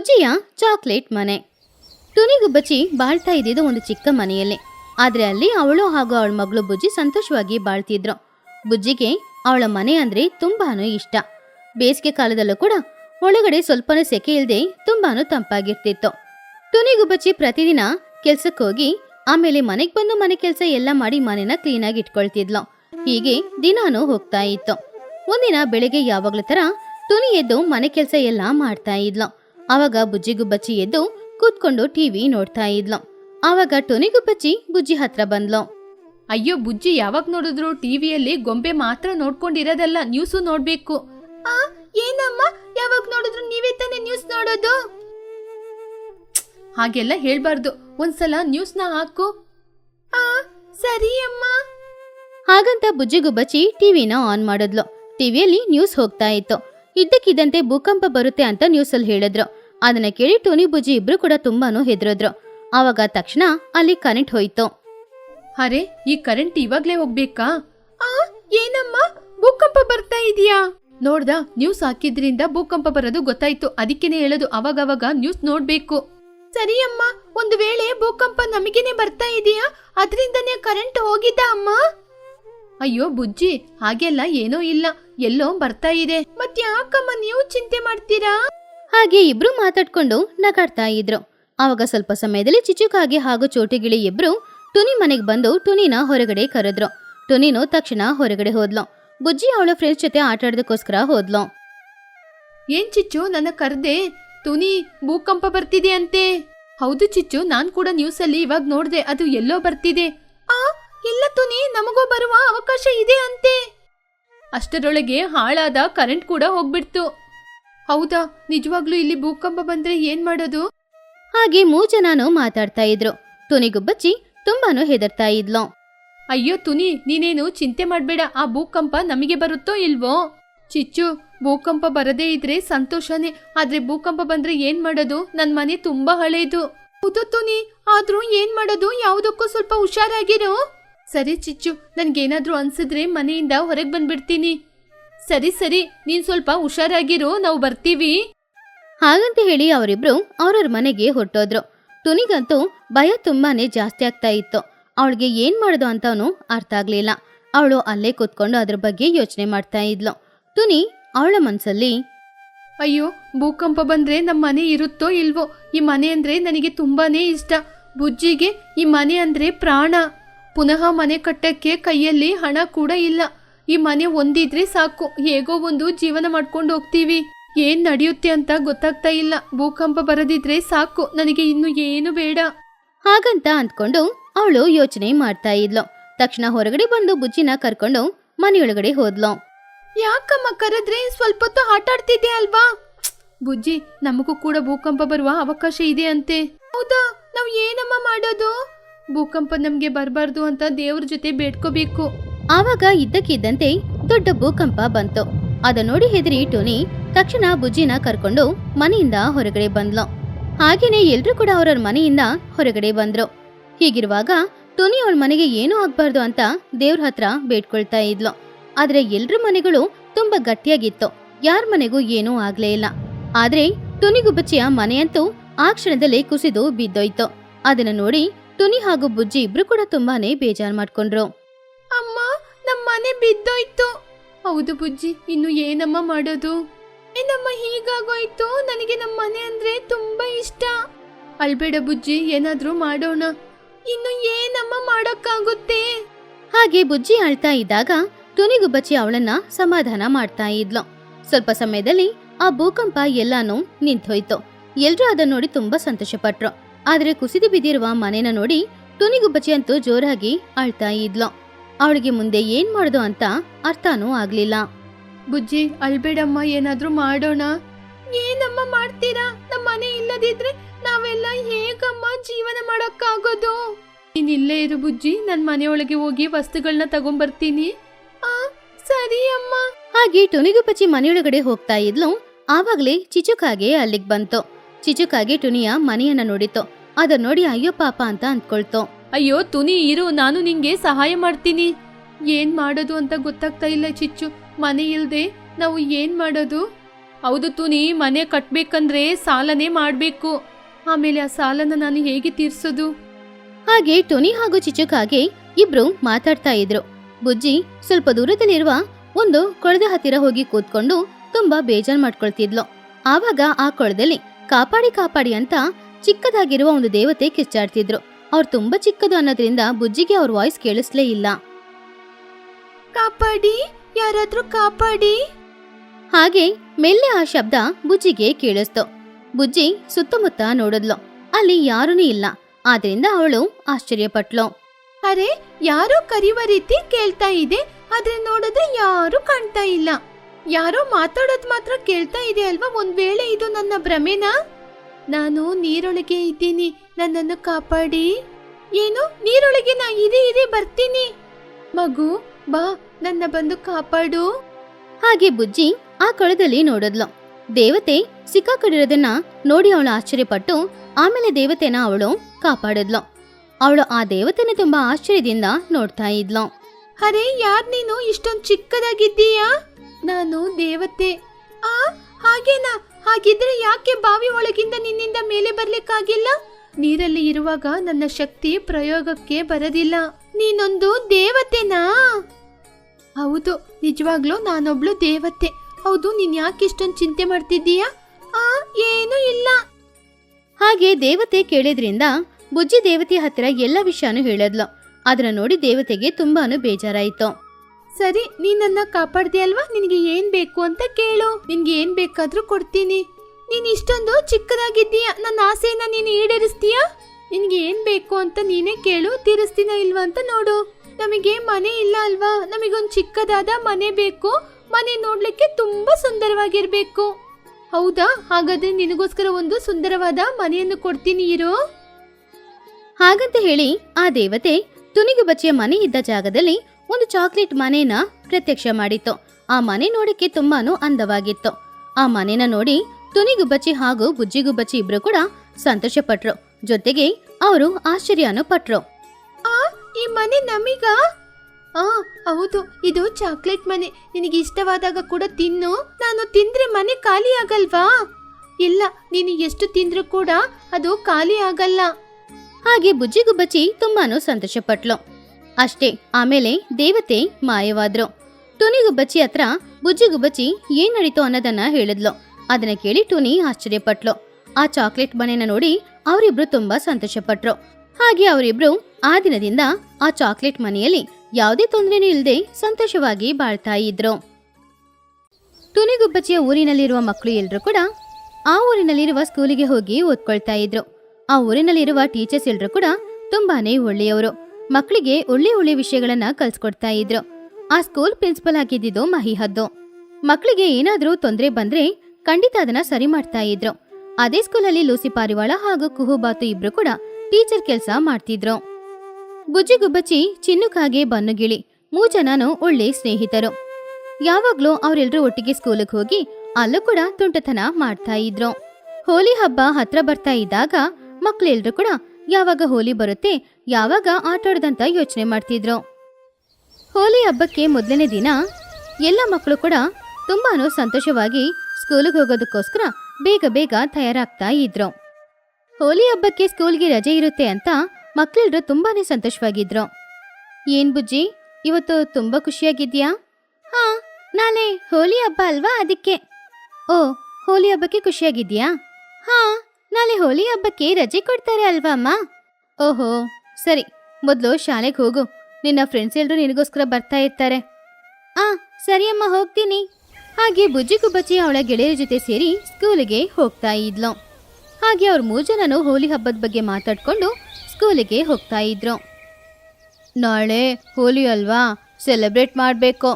ಬುಜ್ಜಿಯ chocolate ಮನೆ. ಟುನಿಗುಬ್ಬಚ್ಚಿ ಬಾಳ್ತಾ ಇದ್ದಿದ್ದು ಒಂದು ಚಿಕ್ಕ ಮನೆಯಲ್ಲಿ. ಆದರೆ ಅಲ್ಲಿ ಅವಳು ಹಾಗೂ ಅವಳ ಮಗಳು ಬುಜ್ಜಿ ಸಂತೋಷವಾಗಿ ಬಾಳ್ತಿದ್ರು. ಬುಜ್ಜಿಗೆ ಅವಳ ಮನೆ ಅಂದ್ರೆ ತುಂಬಾನು ಇಷ್ಟ. ಬೇಸಿಗೆ ಕಾಲದಲ್ಲೂ ಕೂಡ ಒಳಗಡೆ ಸ್ವಲ್ಪನೂ ಸೆಕೆ ಇಲ್ಲದೆ ತುಂಬಾನು ತಂಪಾಗಿರ್ತಿತ್ತು. ಟುನಿಗುಬ್ಬಚ್ಚಿ ಪ್ರತಿದಿನ ಕೆಲ್ಸಕ್ಕೋಗಿ ಆಮೇಲೆ ಮನೆಗೆ ಬಂದು ಮನೆ ಕೆಲಸ ಎಲ್ಲ ಮಾಡಿ ಮನೆನ ಕ್ಲೀನಾಗಿ ಇಟ್ಕೊಳ್ತಿದ್ಲು. ಹೀಗೆ ದಿನಾನು ಹೋಗ್ತಾ ಇತ್ತು. ಒಂದಿನ ಬೆಳಿಗ್ಗೆ ಯಾವಾಗ್ಲೂ ತರ ಟುನಿ ಎದ್ದು ಮನೆ ಕೆಲಸ ಎಲ್ಲ ಮಾಡ್ತಾ ಇದ್ಲು. ಆವಾಗ ಬುಜ್ಜಿಗುಬ್ಬಚ್ಚಿ ಎದ್ದು ಕೂತ್ಕೊಂಡು ಟಿವಿ ನೋಡ್ತಾ ಇದ್ಲು. ಆವಾಗ ಟೊನಿಗುಬ್ಬಚ್ಚಿ ಬುಜ್ಜಿ ಹತ್ರ ಬಂದ್ಲು. ಅಯ್ಯೋ ಬುಜ್ಜಿ ಯಾವಾಗ ನೋಡಿದ್ರು ಟಿವಿಯಲ್ಲಿ ಗೊಂಬೆ ಮಾತ್ರ ನೋಡ್ಕೊಂಡಿರೋದಲ್ಲ ನ್ಯೂಸು ನೋಡ್ಬೇಕು. ಆ ಏನಮ್ಮ? ಯಾವಾಗ ನೋಡಿದ್ರು ನೀವೇ ತಾನೇ ನ್ಯೂಸ್ ನೋಡೋದು? ಹಾಗೆಲ್ಲ ಹೇಳ್ಬಾರ್ದು. ಒಂದ್ಸಲ ನ್ಯೂಸ್ನ ಹಾಕು. ಆ ಸರಿ ಅಮ್ಮ. ಹಾಗಂತ ಬುಜ್ಜಿಗುಬ್ಬಚ್ಚಿ ಟಿವಿನ ಆನ್ ಮಾಡಿದ್ಲು. ಟಿವಿಯಲ್ಲಿ ನ್ಯೂಸ್ ಹೋಗ್ತಾ ಇತ್ತು. ಇದ್ದಕ್ಕಿದ್ದಂತೆ ಭೂಕಂಪ ಬರುತ್ತೆ ಅಂತ ನ್ಯೂಸಲ್ಲಿ ಹೇಳಿದ್ರು. ಅದನ್ನ ಕೇಳಿ ಟೋನಿ ಬುಜ್ಜಿ ಇಬ್ರು ಕೂಡ ತುಂಬಾನು ಹೆದರಿದ್ರು. ಆವಾಗ ತಕ್ಷಣ ಅಲ್ಲಿ ಕರೆಂಟ್ ಹೋಯ್ತು. ಅರೆ, ಈ ಕರೆಂಟ್ ಇವಾಗ್ಲೇ ಹೋಗ್ಬೇಕಾ? ಆ, ಏನಮ್ಮ? ಭೂಕಂಪ ಬರ್ತಾ ಇದೆಯಾ? ನೋಡ್ದ, ನ್ಯೂಸ್ ಹಾಕಿದ್ರಿಂದ ಭೂಕಂಪ ಬರೋದು ಗೊತ್ತಾಯ್ತು. ಅದಕ್ಕೇನೆ ಹೇಳೋದು ಅವಾಗವಾಗ ನ್ಯೂಸ್ ನೋಡ್ಬೇಕು. ಸರಿ ಅಮ್ಮ ಒಂದು ವೇಳೆ ಭೂಕಂಪ ನಮಗೇನೆ ಬರ್ತಾ ಇದೆಯಾ? ಅದರಿಂದನೇ ಕರೆಂಟ್ ಹೋಗಿದ್ದ ಅಮ್ಮ? ಅಯ್ಯೋ ಬುಜ್ಜಿ, ಹಾಗೆಲ್ಲ ಏನೋ ಇಲ್ಲ. ಎಲ್ಲೋ ಬರ್ತಾ ಇದೆ. ಮತ್ತೆ ಯಾಕಮ್ಮ ನೀವು ಚಿಂತೆ ಮಾಡ್ತೀರಾ? ಹಾಗೆ ಇಬ್ರು ಮಾತಾಡ್ಕೊಂಡು ನಗಾಡ್ತಾ ಇದ್ರು. ಆವಾಗ ಸ್ವಲ್ಪ ಸಮಯದಲ್ಲಿ ಚಿಚುಕಾಗಿ ಹಾಗೂ ಚೋಟಿಗಿಳಿ ಇಬ್ರು ಟುನಿ ಮನೆಗೆ ಬಂದು ಟುನಿನ ಹೊರಗಡೆ ಕರೆದ್ರು. ಟುನಿನು ತಕ್ಷಣ ಹೊರಗಡೆ ಹೋದ್ಲು. ಬುಜ್ಜಿ ಅವಳ ಫ್ರೆಂಡ್ಸ್ ಜೊತೆ ಆಟ ಆಡೋದಕ್ಕೋಸ್ಕರ ಹೋದ್ಲು. ಏನ್ ಚಿಚ್ಚು, ನನ್ನ ಕರ್ದೆ? ತುನಿ ಭೂಕಂಪ ಬರ್ತಿದೆ ಅಂತೆ ಹೌದು ಚಿಚ್ಚು, ನಾನ್ ಕೂಡ ನ್ಯೂಸ್ ಅಲ್ಲಿ ಇವಾಗ ನೋಡ್ದೆ, ಅದು ಎಲ್ಲೋ ಬರ್ತಿದೆ. ಆ, ಇಲ್ಲ ತುನಿ ನಮಗೂ ಬರುವ ಅವಕಾಶ ಇದೆ ಅಂತೆ. ಅಷ್ಟರೊಳಗೆ ಹಾಳಾದ ಕರೆಂಟ್ ಕೂಡ ಹೋಗ್ಬಿಡ್ತು. ಹೌದಾ? ನಿಜವಾಗ್ಲೂ ಇಲ್ಲಿ ಭೂಕಂಪ ಬಂದ್ರೆ ಏನ್ ಮಾಡೋದು? ಹಾಗೆ ಮೂ ಜನನು ಮಾತಾಡ್ತಾ ಇದ್ರು. ಬಚ್ಚಿ ತುಂಬಾನು ಹೆದರ್ತಾ ಇದ್ಲು. ಅಯ್ಯೋ ತುನಿ ನೀನೇನು ಚಿಂತೆ ಮಾಡ್ಬೇಡ. ಆ ಭೂಕಂಪ ನಮಗೆ ಬರುತ್ತೋ ಇಲ್ವೋ? ಚಿಚ್ಚು ಭೂಕಂಪ ಬರದೇ ಇದ್ರೆ ಸಂತೋಷನೇ. ಆದ್ರೆ ಭೂಕಂಪ ಬಂದ್ರೆ ಏನ್ ಮಾಡೋದು? ನನ್ ಮನೆ ತುಂಬಾ ಹಳೇದು. ಹೌದು ತುನಿ ಆದ್ರೂ ಏನ್ ಮಾಡೋದು? ಯಾವುದಕ್ಕೂ ಸ್ವಲ್ಪ ಹುಷಾರಾಗಿರು. ಸರಿ ಚಿಚ್ಚು ನನ್ಗೇನಾದ್ರೂ ಅನ್ಸಿದ್ರೆ ಮನೆಯಿಂದ ಹೊರಗೆ ಬಂದ್ಬಿಡ್ತೀನಿ. ಸರಿ ಸರಿ, ನೀನ್ ಸ್ವಲ್ಪ ಹುಷಾರಾಗಿರು, ನಾವು ಬರ್ತೀವಿ. ಹಾಗಂತ ಹೇಳಿ ಅವರಿಬ್ರು ಅವ್ರವ್ರ ಮನೆಗೆ ಹೊರಟೋದ್ರು. ತುನಿಗಂತೂ ಭಯ ತುಂಬಾನೇ ಜಾಸ್ತಿ ಆಗ್ತಾ ಇತ್ತು. ಅವಳಿಗೆ ಏನ್ ಮಾಡೋದು ಅಂತವನು ಅರ್ಥ ಆಗ್ಲಿಲ್ಲ. ಅವಳು ಅಲ್ಲೇ ಕೂತ್ಕೊಂಡು ಅದ್ರ ಬಗ್ಗೆ ಯೋಚನೆ ಮಾಡ್ತಾ ಇದ್ಲು. ತುನಿ ಅವಳ ಮನ್ಸಲ್ಲಿ, ಅಯ್ಯೋ, ಭೂಕಂಪ ಬಂದ್ರೆ ನಮ್ಮ ಮನೆ ಇರುತ್ತೋ ಇಲ್ವೋ? ಈ ಮನೆ ಅಂದ್ರೆ ನನಗೆ ತುಂಬಾನೇ ಇಷ್ಟ. ಬುಜ್ಜಿಗೆ ಈ ಮನೆ ಅಂದ್ರೆ ಪ್ರಾಣ. ಪುನಃ ಮನೆ ಕಟ್ಟಕ್ಕೆ ಕೈಯಲ್ಲಿ ಹಣ ಕೂಡ ಇಲ್ಲ. ಈ ಮನೆ ಒಂದಿದ್ರೆ ಸಾಕು. ಹೇಗೋ ಒಂದು ಜೀವನ ಮಾಡ್ಕೊಂಡು ಹೋಗ್ತೀವಿ. ಏನ್ ನಡೆಯುತ್ತೆ ಅಂತ ಗೊತ್ತಾಗ್ತಾ ಇಲ್ಲ. ಭೂಕಂಪ ಬರದಿದ್ರೆ ಸಾಕು. ನನಗೆ ಇನ್ನು ಏನು ಬೇಡ. ಹಾಗಂತ ಅಂದ್ಕೊಂಡು ಅವಳು ಯೋಚನೆ ಮಾಡ್ತಾ ಇದ್ಲು. ತಕ್ಷಣ ಹೊರಗಡೆ ಬಂದು ಬುಜ್ಜಿನ ಕರ್ಕೊಂಡು ಮನೆಯೊಳಗಡೆ ಹೋದ್ಲು. ಯಾಕಮ್ಮ ಕರೆದ್ರೆ ಸ್ವಲ್ಪ ಹೊತ್ತು ಆಟ ಆಡ್ತಿದ್ದೆ ಅಲ್ವಾ? ಬುಜ್ಜಿ ನಮಗೂ ಕೂಡ ಭೂಕಂಪ ಬರುವ ಅವಕಾಶ ಇದೆ ಅಂತೆ. ಹೌದಾ? ನಾವ್ ಏನಮ್ಮ ಮಾಡೋದು? ಭೂಕಂಪ ನಮ್ಗೆ ಬರಬಾರ್ದು ಅಂತ ದೇವ್ರ ಜೊತೆ ಬೇಡ್ಕೋಬೇಕು. ಆವಾಗ ಇದ್ದಕ್ಕಿದ್ದಂತೆ ದೊಡ್ಡ ಭೂಕಂಪ ಬಂತು. ಅದ ನೋಡಿ ಹೆದರಿ ಟೋನಿ ತಕ್ಷಣ ಬುಜ್ಜಿನ ಕರ್ಕೊಂಡು ಮನೆಯಿಂದ ಹೊರಗಡೆ ಬಂದ್ಲು. ಹಾಗೇನೆ ಎಲ್ರೂ ಕೂಡ ಅವ್ರವ್ರ ಮನೆಯಿಂದ ಹೊರಗಡೆ ಬಂದ್ರು. ಹೀಗಿರುವಾಗ ಟೋನಿ ಅವಳ ಮನೆಗೆ ಏನೂ ಆಗ್ಬಾರ್ದು ಅಂತ ದೇವ್ರ ಹತ್ರ ಬೇಡ್ಕೊಳ್ತಾ ಇದ್ಲು. ಆದ್ರೆ ಎಲ್ರ ಮನೆಗಳು ತುಂಬಾ ಗಟ್ಟಿಯಾಗಿತ್ತು. ಯಾರ ಮನೆಗೂ ಏನೂ ಆಗ್ಲೇ ಇಲ್ಲ. ಆದ್ರೆ ಟುನಿಗುಬ್ಬಚ್ಚಿಯ ಮನೆಯಂತೂ ಆ ಕ್ಷಣದಲ್ಲಿ ಕುಸಿದು ಬಿದ್ದೋಯ್ತು. ಅದನ್ನ ನೋಡಿ ಟುನಿ ಹಾಗೂ ಬುಜ್ಜಿ ಇಬ್ರು ಕೂಡ ತುಂಬಾನೇ ಬೇಜಾರ್ ಮಾಡ್ಕೊಂಡ್ರು. ಮನೆ ಬಿದ್ದೋಯ್ತು. ಹೌದು ಬುಜ್ಜಿ, ಇನ್ನು ಏನಮ್ಮ ಮಾಡೋದು? ಏನಮ್ಮ ಹೀಗಾಗೋಯ್ತು. ನನಗೆ ನಮ್ಮ ಮನೆ ಅಂದ್ರೆ ತುಂಬಾ ಇಷ್ಟ. ಅಳ್ಬೇಡ ಬುಜ್ಜಿ, ಏನಾದ್ರೂ ಮಾಡೋಣ. ಇನ್ನು ಏನಮ್ಮ ಮಾಡೋಕ್ಕಾಗುತ್ತೆ? ಹಾಗೆ ಬುಜ್ಜಿ ಅಳ್ತಾ ಇದ್ದಾಗ ತುನಿಗುಬ್ಬಚ್ಚಿ ಅವಳನ್ನ ಸಮಾಧಾನ ಮಾಡ್ತಾ ಇದ್ಲು. ಸ್ವಲ್ಪ ಸಮಯದಲ್ಲಿ ಆ ಭೂಕಂಪ ಎಲ್ಲಾನು ನಿಂತೋಯ್ತು. ಎಲ್ರೂ ಅದನ್ನ ನೋಡಿ ತುಂಬಾ ಸಂತೋಷಪಟ್ರು. ಆದ್ರೆ ಕುಸಿದು ಬಿದ್ದಿರುವ ಮನೆನ ನೋಡಿ ತುನಿಗುಬ್ಬಚ್ಚಿ ಅಂತೂ ಜೋರಾಗಿ ಅಳ್ತಾ ಇದ್ಲು. ಅವಳಿಗೆ ಮುಂದೆ ಏನ್ ಮಾಡೋದು ಅಂತ ಅರ್ಥನೂ ಆಗ್ಲಿಲ್ಲ. ಬುಜ್ಜಿ ಅಳ್ಬೇಡಮ್ಮ ಏನಾದ್ರೂ ಮಾಡೋಣ. ಏನಮ್ಮ ಮಾಡ್ತೀರಾ? ನಮ್ಮ ಮನೆ ಇಲ್ಲದಿದ್ರೆ ನಾವೆಲ್ಲ ಹೇಗಮ್ಮ ಜೀವನ ಮಾಡಕ್ಕಾಗೋದು? ನೀನ್ ಇಲ್ಲೇ ಇರು ಬುಜ್ಜಿ ನನ್ ಮನೆಯೊಳಗೆ ಹೋಗಿ ವಸ್ತುಗಳನ್ನ ತಗೊಂಬರ್ತೀನಿ. ಆ ಸರಿ ಅಮ್ಮ ಹಾಗೆ ಟುನಿಗುಬ್ಬಚ್ಚಿ ಮನೆಯೊಳಗಡೆ ಹೋಗ್ತಾ ಇದ್ಲು. ಆವಾಗ್ಲೇ ಚಿಚುಕಾಗೆ ಅಲ್ಲಿಗ್ ಬಂತು. ಚಿಚುಕಾಗೆ ಟುನಿಯ ಮನೆಯನ್ನ ನೋಡಿತು. ಅದನ್ನ ನೋಡಿ ಅಯ್ಯೋ ಪಾಪ ಅಂತ ಅಂದ್ಕೊಳ್ತು. ಅಯ್ಯೋ, ತುನಿ, ಇರು, ನಾನು ನಿಂಗೆ ಸಹಾಯ ಮಾಡ್ತೀನಿ. ಏನ್ ಮಾಡೋದು ಅಂತ ಗೊತ್ತಾಗ್ತಾ ಇಲ್ಲ ಚಿಚ್ಚು. ಮನೆ ಇಲ್ದೆ ನಾವು ಏನ್ ಮಾಡೋದು? ಹೌದು ತುನಿ, ಮನೆ ಕಟ್ಬೇಕಂದ್ರೆ ಸಾಲನೇ ಮಾಡ್ಬೇಕು. ಆಮೇಲೆ ಆ ಸಾಲನ ನಾನು ಹೇಗೆ ತೀರ್ಸೋದು? ಹಾಗೆ ಟೊನಿ ಹಾಗೂ ಚಿಚುಕಾಗೆ ಇಬ್ರು ಮಾತಾಡ್ತಾ ಇದ್ರು. ಬುಜ್ಜಿ ಸ್ವಲ್ಪ ದೂರದಲ್ಲಿರುವ ಒಂದು ಕೊಳದ ಹತ್ತಿರ ಹೋಗಿ ಕೂತ್ಕೊಂಡು ತುಂಬಾ ಬೇಜಾರ್ ಮಾಡ್ಕೊಳ್ತಿದ್ಲು. ಆವಾಗ ಆ ಕೊಳದಲ್ಲಿ ಕಾಪಾಡಿ ಕಾಪಾಡಿ ಅಂತ ಚಿಕ್ಕದಾಗಿರುವ ಒಂದು ದೇವತೆ ಕಿಚ್ಚಾಡ್ತಿದ್ರು ಅವ್ರು ತುಂಬಾ ಚಿಕ್ಕದು ಅನ್ನೋದ್ರಿಂದ ಬುಜ್ಜಿಗೆ ಅವ್ರ ವಾಯ್ಸ್ ಕೇಳಿಸ್ಲೇ ಇಲ್ಲ. ಕಾಪಾಡಿ ಯಾರಾದ್ರೂ ಕಾಪಾಡಿ. ಹಾಗೆ ಮೆಲ್ಲೆ ಆ ಶಬ್ದ ಬುಜ್ಜಿಗೆ ಕೇಳಿಸ್ತು. ಬುಜ್ಜಿ ಸುತ್ತಮುತ್ತ ನೋಡಿದ್ಲು. ಅಲ್ಲಿ ಯಾರೂ ಇಲ್ಲ. ಆದ್ರಿಂದ ಅವಳು ಆಶ್ಚರ್ಯಪಟ್ಲು. ಅರೆ ಯಾರೋ ಕರೆಯುವ ರೀತಿ ಕೇಳ್ತಾ ಇದೆ ಆದ್ರೆ ನೋಡಿದ್ರೆ ಯಾರು ಕಾಣ್ತಾ ಇಲ್ಲ. ಯಾರೋ ಮಾತಾಡೋದ್ ಮಾತ್ರ ಕೇಳ್ತಾ ಇದೆ ಅಲ್ವಾ? ಒಂದ್ ವೇಳೆ ಇದು ನನ್ನ ಭ್ರಮೆನಾ? ನಾನು ನೀರೊಳಗೆ ಇದ್ದೀನಿ. ನನ್ನನ್ನು ಕಾಪಾಡಿ. ಏನು? ನೀರೊಳಗೆ ನಾ ಇದೆ ಇದೆ ಬರ್ತೀನಿ. ಮಗು ಬಾ ನನ್ನ ಬಂದು ಕಾಪಾಡು. ಹಾಗೆ ಬುಜ್ಜಿ ಆ ಕೊಳದಲ್ಲಿ ನೋಡಿದ್ಲು. ದೇವತೆ ಸಿಕ್ಕಾಕೊಂಡಿರೋದನ್ನ ನೋಡಿ ಅವಳು ಆಶ್ಚರ್ಯಪಟ್ಟು ಆಮೇಲೆ ದೇವತೆನ ಅವಳು ಕಾಪಾಡಿದ್ಲು. ಅವಳು ಆ ದೇವತೆನ ತುಂಬಾ ಆಶ್ಚರ್ಯದಿಂದ ನೋಡ್ತಾ ಇದ್ಲು. ಅರೆ ಯಾರ್ ನೀನು? ಇಷ್ಟೊಂದು ಚಿಕ್ಕದಾಗಿದ್ದೀಯಾ? ನಾನು ದೇವತೆ. ಆ ಹಾಗೇನಾ? ಹಾಗಿದ್ರೆ ಯಾಕೆ ಬಾವಿ ಒಳಗಿಂದ ನಿನ್ನಿಂದ ಮೇಲೆ ಬರ್ಲಿಕ್ಕಾಗಿಲ್ಲ? ನೀರಲ್ಲಿ ಇರುವಾಗ ನನ್ನ ಶಕ್ತಿ ಪ್ರಯೋಗಕ್ಕೆ ಬರದಿಲ್ಲ. ನೀನೊಂದು ದೇವತೆನಾ? ಹೌದು, ನಿಜವಾಗ್ಲೂ ನಾನೊಬ್ಳು ದೇವತೆ. ಹೌದು, ನೀನ್ ಯಾಕೆ ಇಷ್ಟೊಂದು ಚಿಂತೆ ಮಾಡ್ತಿದ್ದೀಯಾ? ಆ, ಏನೂ ಇಲ್ಲ. ಹಾಗೆ ದೇವತೆ ಕೇಳಿದ್ರಿಂದ ಬುಜ್ಜಿ ದೇವತೆ ಹತ್ತಿರ ಎಲ್ಲ ವಿಷಯನೂ ಹೇಳಿದ್ಲು. ಅದನ್ನ ನೋಡಿ ದೇವತೆಗೆ ತುಂಬಾನು ಬೇಜಾರಾಯಿತು. ಸರಿ ನೀ ನನ್ನ ಕಾಪಾಡ್ದೆ ಅಲ್ವಾ? ನಿನಗೆ ಏನ್ ಬೇಕು ಅಂತ ಕೇಳು. ನಿನ್ಗೆ ಏನ್ ಬೇಕಾದ್ರೂ ಕೊಡ್ತೀನಿ. ನೀನ್ ಇಷ್ಟೊಂದು ಚಿಕ್ಕದಾಗಿದ್ದೀಯ. ನನ್ನ ಆಸೆಯನ್ನ ನೀನು ಈಡೇರಿಸ್ತೀಯ? ನಿನ್ಗೆ ಏನ್ ಬೇಕು ಅಂತ ನೀನೇ ಕೇಳು, ತೀರಿಸ್ತೀನ ಇಲ್ವಾ ಅಂತ ನೋಡು. ನಮಗೆ ಮನೆ ಇಲ್ಲ ಅಲ್ವಾ? ನಮಗೊಂದು ಚಿಕ್ಕದಾದ ಮನೆ ಬೇಕು. ಮನೆ ನೋಡ್ಲಿಕ್ಕೆ ತುಂಬಾ ಸುಂದರವಾಗಿರ್ಬೇಕು. ಹೌದಾ? ಹಾಗಾದ್ರೆ ನಿನಗೋಸ್ಕರ ಒಂದು ಸುಂದರವಾದ ಮನೆಯನ್ನು ಕೊಡ್ತೀನಿ ಇರೋ. ಹಾಗಂತ ಹೇಳಿ ಆ ದೇವತೆ ತುನಿಗು ಬಚ್ಚಿಯ ಮನೆ ಇದ್ದ ಜಾಗದಲ್ಲಿ ಒಂದು ಚಾಕ್ಲೇಟ್ ಮನೇನ ಪ್ರತ್ಯಕ್ಷ ಮಾಡಿತ್ತು. ಆ ಮನೆ ನೋಡಕ್ಕೆ ತುಂಬಾನು ಅಂದವಾಗಿತ್ತು. ಆ ಮನೆನ ನೋಡಿ ತುನಿಗುಬ್ಬಚ್ಚಿ ಹಾಗೂ ಬುಜ್ಜಿಗುಬ್ಬಚ್ಚಿ ಇಬ್ರು ಕೂಡ ಸಂತೋಷ ಪಟ್ರು ಜೊತೆಗೆ ಅವರು ಆಶ್ಚರ್ಯನೂ ಪಟ್ರು. ಆ ಈ ಮನೆ ನಮೀಗ? ಆ ಹೌದು ಇದು ಚಾಕ್ಲೇಟ್ ಮನೆ. ನಿನಗೆ ಇಷ್ಟವಾದಾಗ ಕೂಡ ತಿನ್ನು. ನಾನು ತಿಂದ್ರೆ ಮನೆ ಖಾಲಿ ಆಗಲ್ವಾ? ಇಲ್ಲ ನೀನು ಎಷ್ಟು ತಿಂದ್ರೂ ಕೂಡ ಅದು ಖಾಲಿ ಆಗಲ್ಲ. ಹಾಗೆ ಬುಜ್ಜಿಗುಬ್ಬಚ್ಚಿ ತುಂಬಾನು ಸಂತೋಷ ಪಟ್ಲು ಅಷ್ಟೇ. ಆಮೇಲೆ ದೇವತೆ ಮಾಯವಾದ್ರು. ಟುನಿಗುಬ್ಬಚ್ಚಿ ಹತ್ರ ಬುಜ್ಜಿಗುಬ್ಬಚ್ಚಿ ಏನ್ ನಡೀತು ಅನ್ನೋದನ್ನ ಹೇಳಿದ್ಲು. ಅದನ್ನ ಕೇಳಿ ಟುನಿ ಆಶ್ಚರ್ಯಪಟ್ಲು. ಆ ಚಾಕ್ಲೇಟ್ ಮನೆನ ನೋಡಿ ಅವರಿಬ್ರು ತುಂಬಾ ಸಂತೋಷ ಪಟ್ರು ಹಾಗೆ ಅವರಿಬ್ರು ಆ ದಿನದಿಂದ ಆ ಚಾಕ್ಲೇಟ್ ಮನೆಯಲ್ಲಿ ಯಾವುದೇ ತೊಂದರೆನೂ ಇಲ್ಲದೆ ಸಂತೋಷವಾಗಿ ಬಾಳ್ತಾ ಇದ್ರು. ಟುನಿಗುಬ್ಬಚ್ಚಿಯ ಊರಿನಲ್ಲಿರುವ ಮಕ್ಕಳು ಎಲ್ಲರೂ ಕೂಡ ಆ ಊರಿನಲ್ಲಿರುವ ಸ್ಕೂಲಿಗೆ ಹೋಗಿ ಓದ್ಕೊಳ್ತಾ ಇದ್ರು. ಆ ಊರಿನಲ್ಲಿರುವ ಟೀಚರ್ಸ್ ಎಲ್ಲರೂ ಕೂಡ ತುಂಬಾನೇ ಒಳ್ಳೆಯವರು. ಮಕ್ಕಳಿಗೆ ಒಳ್ಳೆ ಒಳ್ಳೆ ವಿಷಯಗಳನ್ನ ಕಲ್ಸ್ಕೊಡ್ತಾ ಇದ್ರು. ಆ ಸ್ಕೂಲ್ ಪ್ರಿನ್ಸಿಪಲ್ ಆಗಿದ್ದಿದ್ದು ಮಹಿಹದ್ದು. ಮಕ್ಕಳಿಗೆ ಏನಾದ್ರೂ ತೊಂದರೆ ಬಂದ್ರೆ ಖಂಡಿತ ಅದನ್ನ ಸರಿ ಮಾಡ್ತಾ ಇದ್ರು. ಅದೇ ಸ್ಕೂಲಲ್ಲಿ ಲೂಸಿ ಪಾರಿವಾಳ ಹಾಗೂ ಕುಹುಬಾತು ಇಬ್ರು ಕೂಡ ಟೀಚರ್ ಕೆಲಸ ಮಾಡ್ತಿದ್ರು. ಬುಜ್ಜಿ ಗುಬ್ಬಚ್ಚಿ ಚಿನ್ನುಕಾಗೆ ಬನ್ನುಗಿಳಿ ಮೂ ಜನನು ಒಳ್ಳೆ ಸ್ನೇಹಿತರು. ಯಾವಾಗ್ಲೂ ಅವರೆಲ್ಲರೂ ಒಟ್ಟಿಗೆ ಸ್ಕೂಲಿಗೆ ಹೋಗಿ ಅಲ್ಲೂ ಕೂಡ ತುಂಟತನ ಮಾಡ್ತಾ ಇದ್ರು. ಹೋಲಿ ಹಬ್ಬ ಹತ್ರ ಬರ್ತಾ ಇದ್ದಾಗ ಮಕ್ಕಳೆಲ್ಲರೂ ಕೂಡ ಯಾವಾಗ ಹೋಲಿ ಬರುತ್ತೆ, ಯಾವಾಗ ಆಟಾಡ್ದಂತ ಯೋಚನೆ ಮಾಡ್ತಿದ್ರು. ಹೋಲಿ ಹಬ್ಬಕ್ಕೆ ಮೊದಲನೇ ದಿನ ಎಲ್ಲ ಮಕ್ಕಳು ಕೂಡ ತುಂಬಾ ಸಂತೋಷವಾಗಿ ಸ್ಕೂಲಿಗೆ ಹೋಗೋದಕ್ಕೋಸ್ಕರ ಬೇಗ ಬೇಗ ತಯಾರಾಗ್ತಾ ಇದ್ರು. ಹೋಲಿ ಹಬ್ಬಕ್ಕೆ ಸ್ಕೂಲ್ಗೆ ರಜೆ ಇರುತ್ತೆ ಅಂತ ಮಕ್ಕಳೆಲ್ಲರೂ ತುಂಬಾನೇ ಸಂತೋಷವಾಗಿದ್ರು. ಏನ್ ಬುಜ್ಜಿ, ಇವತ್ತು ತುಂಬಾ ಖುಷಿಯಾಗಿದ್ಯಾ? ಹಾ, ನಾಳೆ ಹೋಲಿ ಹಬ್ಬ ಅಲ್ವಾ ಅದಕ್ಕೆ? ಓ, ಹೋಲಿ ಹಬ್ಬಕ್ಕೆ ಖುಷಿಯಾಗಿದ್ಯಾ? ಹಾ ನಾಳೆ ಹೋಲಿ ಹಬ್ಬಕ್ಕೆ ರಜೆ ಕೊಡ್ತಾರೆ ಅಲ್ವಾ, ಅಮ್ಮ? ಓಹೋ, ಸರಿ, ಮೊದಲು ಶಾಲೆಗೆ ಹೋಗು. ನಿನ್ನ ಫ್ರೆಂಡ್ಸ್ ಎಲ್ಲರೂ ನಿನಗೋಸ್ಕರ ಬರ್ತಾ ಇರ್ತಾರೆ. ಆ, ಸರಿ ಅಮ್ಮ, ಹೋಗ್ತೀನಿ. ಹಾಗೆ ಬುಜ್ಜಿ ಗುಬ್ಬಚ್ಚಿ ಅವಳ ಗೆಳೆಯರ ಜೊತೆ ಸೇರಿ ಸ್ಕೂಲಿಗೆ ಹೋಗ್ತಾ ಇದ್ಲು. ಹಾಗೆ ಅವ್ರ ಮೂರು ಜನನು ಹೋಲಿ ಹಬ್ಬದ ಬಗ್ಗೆ ಮಾತಾಡ್ಕೊಂಡು ಸ್ಕೂಲಿಗೆ ಹೋಗ್ತಾ ಇದ್ರು. ನಾಳೆ ಹೋಲಿ ಅಲ್ವಾ? ಸೆಲೆಬ್ರೇಟ್ ಮಾಡಬೇಕು.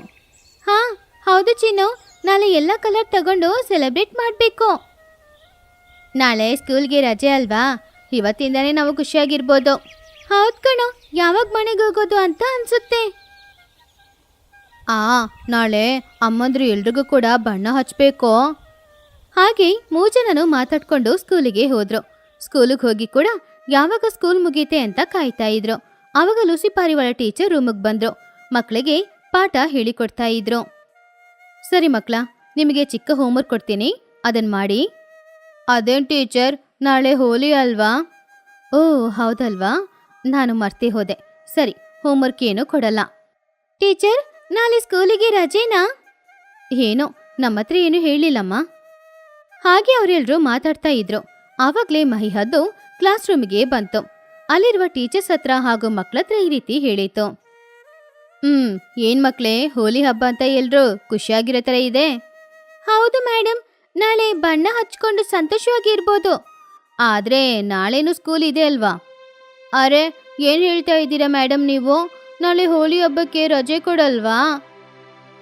ಹಾ, ಹೌದು ಚಿನ್ನು. ನಾಳೆ ಎಲ್ಲ ಕಲರ್ ತಗೊಂಡು ಸೆಲೆಬ್ರೇಟ್ ಮಾಡಬೇಕು. ನಾಳೆ ಸ್ಕೂಲ್ಗೆ ರಜೆ ಅಲ್ವಾ? ಇವತ್ತಿಂದನೇ ನಾವು ಖುಷಿಯಾಗಿರ್ಬೋದು. ಹೌದು ಕಣೋ, ಯಾವಾಗ ಮನೆಗೆ ಹೋಗೋದು ಅಂತ ಅನ್ಸುತ್ತೆ. ಆ, ನಾಳೆ ಅಮ್ಮಂದ್ರು ಎಲ್ರಿಗೂ ಕೂಡ ಬಣ್ಣ ಹಚ್ಚಬೇಕು ಹಾಗೆ ಮೂರು ಜನನು ಮಾತಾಡ್ಕೊಂಡು ಸ್ಕೂಲಿಗೆ ಹೋದ್ರು. ಸ್ಕೂಲಿಗೆ ಹೋಗಿ ಕೂಡ ಯಾವಾಗ ಸ್ಕೂಲ್ ಮುಗೀತೆ ಅಂತ ಕಾಯ್ತಾ ಇದ್ರು. ಅವಾಗ ಲೂಸಿ ಪಾರಿವಾಳ ಟೀಚರ್ ರೂಮಿಗೆ ಬಂದ್ರು. ಮಕ್ಕಳಿಗೆ ಪಾಠ ಹೇಳಿಕೊಡ್ತಾ ಇದ್ರು. ಸರಿ ಮಕ್ಕಳ ನಿಮಗೆ ಚಿಕ್ಕ ಹೋಮ್ವರ್ಕ್ ಕೊಡ್ತೀನಿ. ಅದನ್ನ ಮಾಡಿ. ಅದೇನ್ ಟೀಚರ್, ನಾಳೆ ಹೋಲಿ ಅಲ್ವಾ? ಓ, ಹೌದಲ್ವಾ? ನಾನು ಮರ್ತಿ ಹೋದೆ. ಸರಿ, ಹೋಮ್ವರ್ಕ್ ಏನೂ ಕೊಡಲ್ಲ. ಟೀಚರ್, ನಾಳೆ ಸ್ಕೂಲಿಗೆ ರಜೆನಾ? ಏನೋ ನಮ್ಮ ಹತ್ರ ಏನು ಹೇಳಿಲ್ಲಮ್ಮ. ಹಾಗೆ ಅವರೆಲ್ಲರೂ ಮಾತಾಡ್ತಾ ಇದ್ರು. ಆವಾಗ್ಲೇ ಮಹಿಹದ್ದು ಕ್ಲಾಸ್ ರೂಮ್ಗೆ ಬಂತು. ಅಲ್ಲಿರುವ ಟೀಚರ್ಸ್ ಹತ್ರ ಹಾಗೂ ಮಕ್ಳ ಹತ್ರ ಈ ರೀತಿ ಹೇಳಿತು. ಹ್ಮ್, ಏನ್ ಮಕ್ಳೇ, ಹೋಲಿ ಹಬ್ಬ ಅಂತ ಎಲ್ರು ಖುಷಿಯಾಗಿರೋ ತರ ಇದೆ. ಹೌದು ಮೇಡಮ್ ನಾಳೆ ಬಣ್ಣ ಹಚ್ಕೊಂಡು ಸಂತೋಷವಾಗಿ ಇರ್ಬೋದು ಆದ್ರೆ ನಾಳೆನೂ ಸ್ಕೂಲ್ ಇದೆ ಅಲ್ವಾ? ಅರೆ, ಏನ್ ಹೇಳ್ತಾ ಇದ್ದೀರಾ ಮೇಡಮ್ ನೀವು? ನಾಳೆ ಹೋಳಿ ಹಬ್ಬಕ್ಕೆ ರಜೆ ಕೊಡಲ್ವಾ?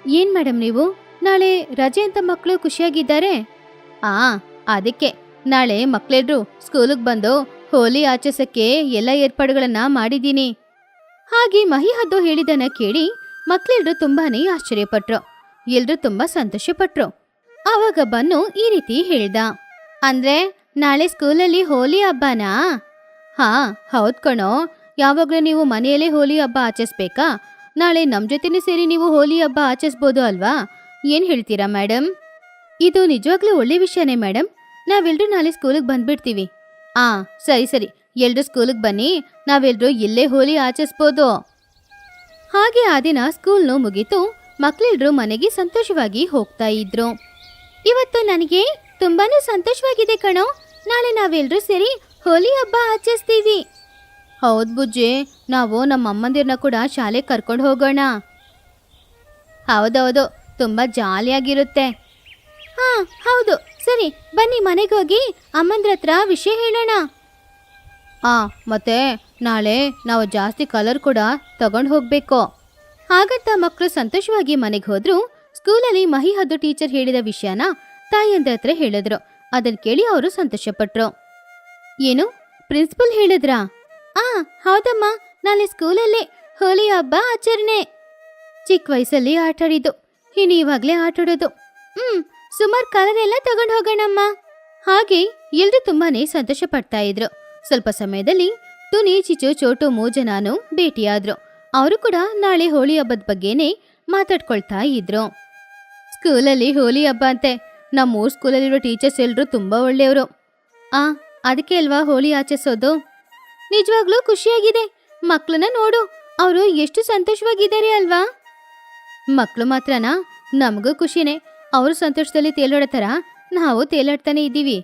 ಏನ್ ಮೇಡಮ್ ನೀವು? ನಾಳೆ ರಜೆ ಅಂತ ಮಕ್ಕಳು ಖುಷಿಯಾಗಿದ್ದಾರೆ? ಆ, ಅದಕ್ಕೆ. ನಾಳೆ ಮಕ್ಳೆಲ್ರು ಸ್ಕೂಲಿಗೆ ಬಂದು ಹೋಲಿ ಆಚರಿಸಕ್ಕೆ ಎಲ್ಲ ಏರ್ಪಾಡುಗಳನ್ನ ಮಾಡಿದ್ದೀನಿ. ಹಾಗೆ ಮಹಿ ಹದ್ದು ಹೇಳಿದನ್ನ ಕೇಳಿ ಮಕ್ಳೆಲ್ರು ತುಂಬಾನೇ ಆಶ್ಚರ್ಯಪಟ್ರು. ಎಲ್ರು ತುಂಬಾ ಸಂತೋಷಪಟ್ರು. ಆವಾಗ ಬನ್ನು ಈ ರೀತಿ ಹೇಳ್ದ. ಅಂದ್ರೆ, ನಾಳೆ ಸ್ಕೂಲಲ್ಲಿ ಹೋಲಿ ಹಬ್ಬನಾ? ಹಾ, ಹೌದ್ ಕಣೋ. ಯಾವಾಗ್ಲೂ ನೀವು ಮನೆಯಲ್ಲೇ ಹೋಲಿ ಹಬ್ಬ ಆಚರಿಸ್ಬೇಕಾ? ನಾಳೆ ನಮ್ ಜೊತೆನೇ ಸೇರಿ ನೀವು ಹೋಲಿ ಹಬ್ಬ ಆಚರಿಸ್ಬೋದು ಅಲ್ವಾ? ಏನ್ ಹೇಳ್ತೀರಾ ಮೇಡಮ್ ಇದು ನಿಜವಾಗ್ಲೂ ಒಳ್ಳೆ ವಿಷಯನೇ ಮೇಡಮ್ ನಾವೆಲ್ರೂ ನಾಳೆ ಸ್ಕೂಲಿಗೆ ಬಂದ್ಬಿಡ್ತೀವಿ. ಆ, ಸರಿ ಸರಿ. ಎಲ್ರು ಸ್ಕೂಲಿಗೆ ಬನ್ನಿ. ನಾವೆಲ್ರೂ ಇಲ್ಲೇ ಹೋಲಿ ಆಚರಿಸ್ಬೋದು. ಹಾಗೆ ಆ ದಿನ ಸ್ಕೂಲ್ನು ಮುಗಿತು. ಮಕ್ಕಳೆಲ್ಲರೂ ಮನೆಗೆ ಸಂತೋಷವಾಗಿ ಹೋಗ್ತಾ ಇದ್ರು. ಇವತ್ತು ನನಗೆ ತುಂಬಾನೇ ಸಂತೋಷವಾಗಿದೆ ಕಣೋ. ನಾಳೆ ನಾವೆಲ್ಲರೂ ಸೇರಿ ಹೋಲಿ ಹಬ್ಬ ಆಚರಿಸ್ತೀವಿ. ಹೌದು ಬುಜ್ಜಿ ನಾವು ನಮ್ಮ ಅಮ್ಮಂದಿರನ್ನ ಕೂಡ ಶಾಲೆಗೆ ಕರ್ಕೊಂಡು ಹೋಗೋಣ. ಹೌದೌದು ತುಂಬಾ ಜಾಲಿಯಾಗಿರುತ್ತೆ. ಹಾ ಹೌದು. ಸರಿ ಬನ್ನಿ ಮನೆಗೆ ಹೋಗಿ ಅಮ್ಮಂದ್ರ ಹತ್ರ ವಿಷಯ ಹೇಳೋಣ. ಆ ಮತ್ತೆ ನಾಳೆ ನಾವು ಜಾಸ್ತಿ ಕಲರ್ ಕೂಡ ತಗೊಂಡು ಹೋಗ್ಬೇಕು. ಹಾಗಂತ ಮಕ್ಕಳು ಸಂತೋಷವಾಗಿ ಮನೆಗೆ ಹೋದ್ರು ಸ್ಕೂಲಲ್ಲಿ ಮಹಿ ಹದ್ದು ಟೀಚರ್ ಹೇಳಿದ ವಿಷಯನ ತಾಯಿಯಂದ ಹತ್ರ ಹೇಳಿದ್ರು. ಅದನ್ನ ಕೇಳಿ ಅವರು ಸಂತೋಷಪಟ್ರು. ಏನು? ಪ್ರಿನ್ಸಿಪಲ್ ಹೇಳಿದ್ರಾ? ಆ, ಹೌದಮ್ಮ. ನಾಳೆ ಸ್ಕೂಲಲ್ಲಿ ಹೋಲಿ ಹಬ್ಬ ಆಚರಣೆ. ಚಿಕ್ಕ ವಯಸ್ಸಲ್ಲಿ ಆಟಾಡಿದ್ದು ಇನ್ನು ಇವಾಗ್ಲೇ ಆಟಾಡೋದು ಹ್ಮ್, ಸುಮಾರು ಕಲರ್ ಎಲ್ಲ ತಗೊಂಡು ಹೋಗೋಣಮ್ಮ. ಹಾಗೆ ಎಲ್ರು ತುಂಬಾನೇ ಸಂತೋಷ ಪಡ್ತಾ ಇದ್ರು. ಸ್ವಲ್ಪ ಸಮಯದಲ್ಲಿ ತುನಿ, ಚಿಚು, ಚೋಟು ಮೋಜನಾನು ಭೇಟಿಯಾದ್ರು. ಅವರು ಕೂಡ ನಾಳೆ ಹೋಳಿ ಹಬ್ಬದ ಬಗ್ಗೆನೇ ಮಾತಾಡ್ಕೊಳ್ತಾ ಇದ್ರು. ಸ್ಕೂಲಲ್ಲಿ ಹೋಲಿ ಹಬ್ಬ ಅಂತೆ. ನಮ್ಮ ಊರ್ ಸ್ಕೂಲಲ್ಲಿರೋ ಟೀಚರ್ಸ್ ಎಲ್ಲರೂ ತುಂಬಾ ಒಳ್ಳೆಯವರು. ಆ, ಅದಕ್ಕೆ ಅಲ್ವಾ ಹೋಳಿ ಆಚರಿಸೋದು? ನಿಜವಾಗ್ಲೂ ಖುಷಿಯಾಗಿದೆ. ಮಕ್ಕಳನ್ನ ನೋಡು, ಅವರು ಎಷ್ಟು ಸಂತೋಷವಾಗಿದ್ದಾರೆ ಅಲ್ವಾ? ಮಕ್ಕಳು ಮಾತ್ರನಾ? ನಮಗೂ ಖುಷಿನೇ. ಅವರು ಸಂತೋಷದಲ್ಲಿ ತೇಲಾಡೋ ನಾವು ತೇಲಾಡ್ತಾನೆ ಇದ್ದೀವಿ.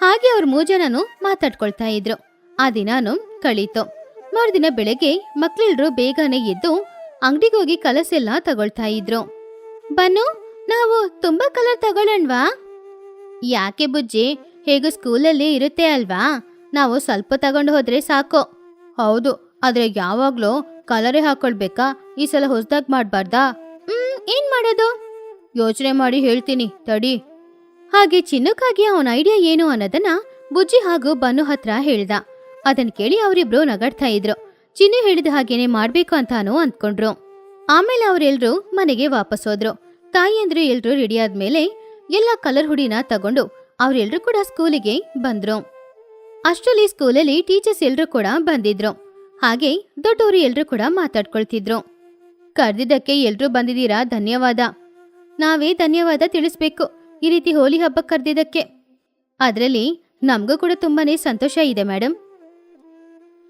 ಹಾಗೆ ಅವ್ರ ಮೂಜನನು ಮಾತಾಡ್ಕೊಳ್ತಾ ಇದ್ರು. ಆ ದಿನಾನು ಕಳೀತು. ಮರುದಿನ ಬೆಳಗ್ಗೆ ಮಕ್ಳೆಲ್ರು ಬೇಗನೆ ಎದ್ದು ಅಂಗಡಿಗೆ ಹೋಗಿ ಕಲಸ್ ಎಲ್ಲ ತಗೊಳ್ತಾ ಇದ್ರು. ಬನ್ನು ನಾವು ತುಂಬಾ ಕಲರ್ ತಗೊಳ್ಳೋಣ್ವಾ ಯಾಕೆ ಬುಜ್ಜಿ? ಹೇಗೂ ಸ್ಕೂಲಲ್ಲಿ ಇರುತ್ತೆ ಅಲ್ವಾ? ನಾವು ಸ್ವಲ್ಪ ತಗೊಂಡು ಹೋದ್ರೆ ಸಾಕು. ಹೌದು, ಆದ್ರೆ ಯಾವಾಗ್ಲೂ ಕಲರೇ ಹಾಕೊಳ್ಬೇಕಾ? ಈ ಸಲ ಹೊಸದಾಗಿ ಮಾಡ್ಬಾರ್ದಾ? ಹ್ಮ್, ಏನ್ ಮಾಡೋದು? ಯೋಚನೆ ಮಾಡಿ ಹೇಳ್ತೀನಿ, ತಡಿ. ಹಾಗೆ ಚಿನ್ನಕ್ಕಾಗಿ ಅವನ ಐಡಿಯಾ ಏನು ಅನ್ನೋದನ್ನ ಬುಜ್ಜಿ ಹಾಗೂ ಬನ್ನು ಹತ್ರ ಹೇಳ್ದ. ಅದನ್ ಕೇಳಿ ಅವರಿಬ್ರು ನಗಾಡ್ತಾ ಇದ್ರು. ಚಿನ್ನು ಹೇಳಿದ ಹಾಗೇನೆ ಮಾಡ್ಬೇಕು ಅಂತಾನು ಅಂದ್ಕೊಂಡ್ರು. ಆಮೇಲೆ ಅವರೆಲ್ರು ಮನೆಗೆ ವಾಪಸ್ ಹೋದ್ರು. ತಾಯಿಯಂದ್ರು ಎಲ್ರು ರೆಡಿ ಆದ್ಮೇಲೆ ಎಲ್ಲ ಕಲರ್ ಹುಡಿನ ತಗೊಂಡು ಅವರೆಲ್ಲರೂ ಕೂಡ ಸ್ಕೂಲಿಗೆ ಬಂದ್ರು. ಅಷ್ಟರಲ್ಲಿ ಸ್ಕೂಲಲ್ಲಿ ಟೀಚರ್ಸ್ ಎಲ್ಲರೂ ಕೂಡ ಬಂದಿದ್ರು. ಹಾಗೆ ದೊಡ್ಡವರು ಎಲ್ಲರೂ ಕೂಡ ಮಾತಾಡ್ಕೊಳ್ತಿದ್ರು. ಕರೆದಿದ್ದಕ್ಕೆ ಎಲ್ರು ಬಂದಿದ್ದೀರಾ? ಧನ್ಯವಾದ. ನಾವೇ ಧನ್ಯವಾದ ತಿಳಿಸ್ಬೇಕು ಈ ರೀತಿ ಹೋಲಿ ಹಬ್ಬ ಕರೆದಿದ್ದಕ್ಕೆ. ಅದರಲ್ಲಿ ನಮಗೂ ಕೂಡ ತುಂಬಾನೇ ಸಂತೋಷ ಇದೆ ಮೇಡಮ್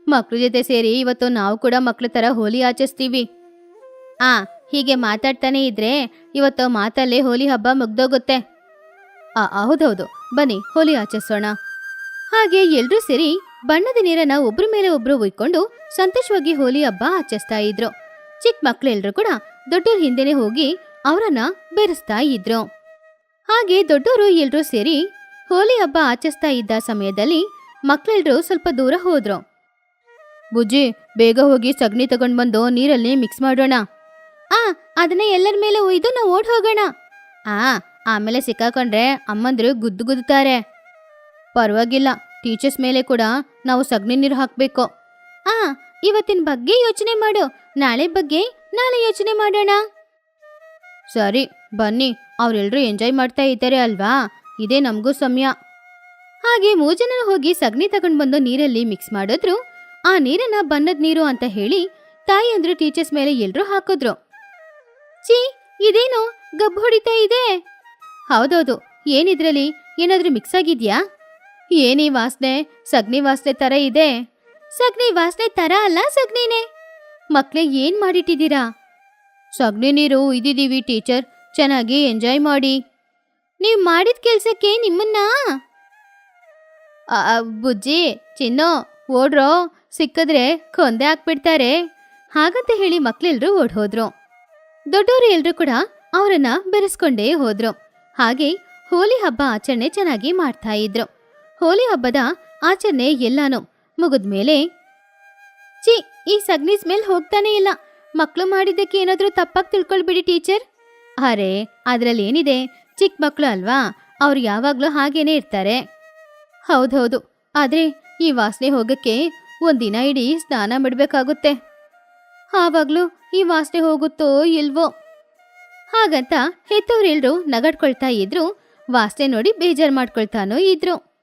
ಮಕ್ಳ ಜೊತೆ ಸೇರಿ ಇವತ್ತು ನಾವು ಕೂಡ ಮಕ್ಳ ತರ ಹೋಲಿ ಆಚರಿಸ್ತೀವಿ. ಆ ಹೀಗೆ ಮಾತಾಡ್ತಾನೆ ಇದ್ರೆ ಇವತ್ತು ಮಾತಲ್ಲೇ ಹೋಲಿ ಹಬ್ಬ ಮುಗ್ದೋಗುತ್ತೆ. ಆ, ಹೌದೌದು. ಬನ್ನಿ, ಹೋಲಿ ಆಚರಿಸೋಣ. ಹಾಗೆ ಎಲ್ರೂ ಸೇರಿ ಬಣ್ಣದ ನೀರನ್ನ ಒಬ್ರ ಮೇಲೆ ಒಬ್ರು ಉಯ್ಕೊಂಡು ಸಂತೋಷವಾಗಿ ಹೋಲಿ ಹಬ್ಬ ಆಚರಿಸ್ತಾ ಇದ್ರು. ಚಿಕ್ಕ ಮಕ್ಳೆಲ್ರು ಕೂಡ ದೊಡ್ಡವ್ರ ಹಿಂದೆನೆ ಹೋಗಿ ಅವರನ್ನ ಬೆರೆಸ್ತಾ ಇದ್ರು. ಹಾಗೆ ದೊಡ್ಡವರು ಎಲ್ರೂ ಸೇರಿ ಹೋಲಿ ಹಬ್ಬ ಆಚರಿಸ್ತಾ ಇದ್ದ ಸಮಯದಲ್ಲಿ ಮಕ್ಳೆಲ್ರು ಸ್ವಲ್ಪ ದೂರ ಹೋದ್ರು. ಬುಜ್ಜಿ, ಬೇಗ ಹೋಗಿ ಸಗಣಿ ತಗೊಂಡ್ಬಂದು ನೀರಲ್ಲಿ ಮಿಕ್ಸ್ ಮಾಡೋಣ. ಆ, ಅದನ್ನ ಎಲ್ಲರ ಮೇಲೆ ಒಯ್ದು ನಾವು ಓಡ್ ಹೋಗೋಣ. ಆ, ಆಮೇಲೆ ಸಿಕ್ಕಾಕೊಂಡ್ರೆ ಅಮ್ಮಂದ್ರು ಗುದ್ದು ಗುದ್ದುತ್ತಾರೆ. ಪರವಾಗಿಲ್ಲ, ಟೀಚರ್ಸ್ ಮೇಲೆ ಕೂಡ ನಾವು ಸಗಣಿ ನೀರು ಹಾಕ್ಬೇಕು. ಆ, ಇವತ್ತಿನ ಬಗ್ಗೆ ಯೋಚನೆ ಮಾಡು, ನಾಳೆ ಬಗ್ಗೆ ನಾಳೆ ಯೋಚನೆ ಮಾಡೋಣ. ಸರಿ, ಬನ್ನಿ ಅವರೆಲ್ಲರೂ ಎಂಜಾಯ್ ಮಾಡ್ತಾ ಇದ್ದಾರೆ ಅಲ್ವಾ? ಇದೇ ನಮಗೂ ಸಮಯ. ಹಾಗೆ ಮೂಜನ ಹೋಗಿ ಸಗಣಿ ತಗೊಂಡ್ ಬಂದು ನೀರಲ್ಲಿ ಮಿಕ್ಸ್ ಮಾಡಿದ್ರು. ಆ ನೀರನ್ನ ಬಣ್ಣದ ನೀರು ಅಂತ ಹೇಳಿ ತಾಯಿ ಅಂದ್ರು ಟೀಚರ್ಸ್ ಮೇಲೆ ಎಲ್ಲರೂ ಹಾಕಿದ್ರು. ಚೀ ಇದೇನು ಗಬ್ಬು ಹೊಡಿತಾ ಇದೆ? ಹೌದೌದು, ಏನಿದ್ರಲ್ಲಿ? ಏನಾದ್ರೂ ಮಿಕ್ಸ್ ಆಗಿದ್ಯಾ? ಏನೀ ವಾಸನೆ ಸಗಣಿ ವಾಸನೆ ತರ ಇದೆ. ಸಗಣಿ ವಾಸನೆ ತರ ಅಲ್ಲ ಸಗಣಿನೇ ಮಕ್ಳೇ ಏನ್ ಮಾಡಿಟ್ಟಿದ್ದೀರಾ? ಸಗ್ನಿ ನೀರು ಇದಿದೀವಿ ಟೀಚರ್, ಚೆನ್ನಾಗಿ ಎಂಜಾಯ್ ಮಾಡಿ. ನೀವು ಮಾಡಿದ ಕೆಲ್ಸಕ್ಕೆ ನಿಮ್ಮನ್ನ? ಬುಜ್ಜಿ, ಚಿನ್ನೋ, ಓಡ್ರೋ, ಸಿಕ್ಕಿದ್ರೆ ಕೊಂದೆ ಹಾಕ್ಬಿಡ್ತಾರೆ. ಹಾಗಂತ ಹೇಳಿ ಮಕ್ಳೆಲ್ರೂ ಓಡ್ ಹೋದ್ರು ದೊಡ್ಡವರು ಎಲ್ರೂ ಕೂಡ ಅವರನ್ನ ಬೆರೆಸ್ಕೊಂಡೇ ಹೋದ್ರು. ಹಾಗೆ ಹೋಲಿ ಹಬ್ಬ ಆಚರಣೆ ಚೆನ್ನಾಗಿ ಮಾಡ್ತಾ ಇದ್ರು. ಹೋಲಿ ಹಬ್ಬದ ಆಚರಣೆ ಎಲ್ಲಾನು ಮುಗಿದ್ಮೇಲೆ ಚಿ ಈ ಸಗ್ನಿ ಸ್ಮೆಲ್ ಹೋಗ್ತಾನೆ ಇಲ್ಲ. ಮಕ್ಕಳು ಮಾಡಿದ್ದಕ್ಕೆ ಏನಾದ್ರೂ ತಪ್ಪಾಗಿ ತಿಳ್ಕೊಳ್ಬಿಡಿ ಟೀಚರ್. ಅರೆ ಅದ್ರಲ್ಲಿ ಏನಿದೆ ಚಿಕ್ಕ ಮಕ್ಕಳು ಅಲ್ವಾ? ಅವ್ರು ಯಾವಾಗ್ಲೂ ಹಾಗೇನೆ ಇರ್ತಾರೆ. ಹೌದೌದು ಆದ್ರೆ ಈ ವಾಸನೆ ಹೋಗಕ್ಕೆ ಒಂದಿನ ಇಡೀ ಸ್ನಾನ ಬಿಡ್ಬೇಕಾಗುತ್ತೆ. ಆವಾಗ್ಲೂ ಈ ವಾಸನೆ ಹೋಗುತ್ತೋ ಇಲ್ವೋ? ಹಾಗಂತ ಹೆತ್ತವರೆಲ್ಲರೂ ನಗಡ್ಕೊಳ್ತಾ ಇದ್ರು ವಾಸನೆ ನೋಡಿ ಬೇಜಾರ್ ಮಾಡ್ಕೊಳ್ತಾನೋ ಇದ್ರು.